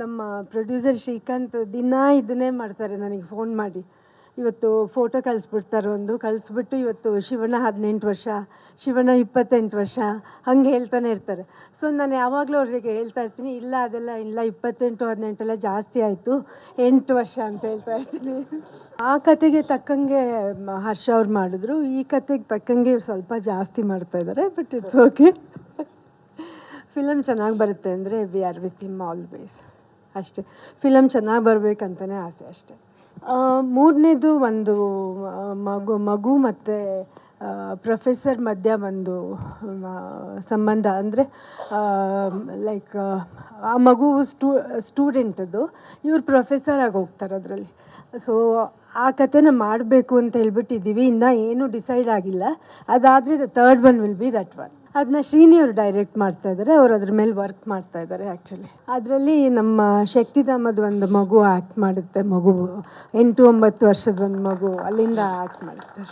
ನಮ್ಮ ಪ್ರೊಡ್ಯೂಸರ್ ಶ್ರೀಕಾಂತ್ ದಿನ ಇದನ್ನೇ ಮಾಡ್ತಾರೆ ನನಗೆ ಫೋನ್ ಮಾಡಿ. ಇವತ್ತು ಫೋಟೋ ಕಳಿಸ್ಬಿಡ್ತಾರೆ ಒಂದು. ಕಳಿಸ್ಬಿಟ್ಟು ಇವತ್ತು ಶಿವಣ್ಣ ಹದಿನೆಂಟು ವರ್ಷ, ಶಿವಣ್ಣ ಇಪ್ಪತ್ತೆಂಟು ವರ್ಷ, ಹಂಗೆ ಹೇಳ್ತಾನೆ ಇರ್ತಾರೆ. ಸೊ ನಾನು ಯಾವಾಗಲೂ ಅವರಿಗೆ ಹೇಳ್ತಾ ಇರ್ತೀನಿ, ಇಲ್ಲ ಅದೆಲ್ಲ, ಇಲ್ಲ ಇಪ್ಪತ್ತೆಂಟು, ಹದಿನೆಂಟೆಲ್ಲ ಜಾಸ್ತಿ ಆಯಿತು, ಎಂಟು ವರ್ಷ ಅಂತ ಹೇಳ್ತಾ ಇರ್ತೀನಿ. ಆ ಕತೆಗೆ ತಕ್ಕಂಗೆ ಹರ್ಷ ಅವ್ರು ಮಾಡಿದ್ರು. ಈ ಕತೆಗೆ ತಕ್ಕಂಗೆ ಸ್ವಲ್ಪ ಜಾಸ್ತಿ ಮಾಡ್ತಾ ಇದ್ದಾರೆ ಬಟ್ ಇಟ್ಸ್ ಓಕೆ ಫಿಲಮ್ ಚೆನ್ನಾಗಿ ಬರುತ್ತೆ ಅಂದರೆ we are with him always ಅಷ್ಟೇ. ಫಿಲಮ್ ಚೆನ್ನಾಗಿ ಬರಬೇಕಂತಲೇ ಆಸೆ ಅಷ್ಟೇ. ಮೂರನೇದು ಒಂದು ಮಗು ಮಗು ಮತ್ತು ಪ್ರೊಫೆಸರ್ ಮಧ್ಯ ಒಂದು ಸಂಬಂಧ ಅಂದರೆ ಲೈಕ್, ಆ ಮಗು ಸ್ಟೂ, ಸ್ಟೂಡೆಂಟದು. ಇವ್ರು ಪ್ರೊಫೆಸರ್ ಆಗಿ ಹೋಗ್ತಾರೆ ಅದರಲ್ಲಿ. ಸೊ, ಆ ಕಥೆನ ಮಾಡಬೇಕು ಅಂತ ಹೇಳ್ಬಿಟ್ಟಿದ್ದೀವಿ. ಇನ್ನೂ ಏನೂ ಡಿಸೈಡ್ ಆಗಿಲ್ಲ. ಅದಾದರೆ the third one will be that one. ಅದನ್ನ ಶ್ರೀನಿ ಅವರು ಡೈರೆಕ್ಟ್ ಮಾಡ್ತಾ ಇದ್ದಾರೆ ಅವ್ರು ಅದ್ರ ಮೇಲೆ ವರ್ಕ್ ಮಾಡ್ತಾ ಇದ್ದಾರೆ ಆ್ಯಕ್ಚುಲಿ ಅದರಲ್ಲಿ ನಮ್ಮ ಶಕ್ತಿಧಾಮದ ಒಂದು ಮಗು ಆ್ಯಕ್ಟ್ ಮಾಡುತ್ತೆ, ಮಗು ಎಂಟು ಒಂಬತ್ತು ವರ್ಷದ ಒಂದು ಮಗು ಅಲ್ಲಿಂದ ಆ್ಯಕ್ಟ್ ಮಾಡುತ್ತೆ.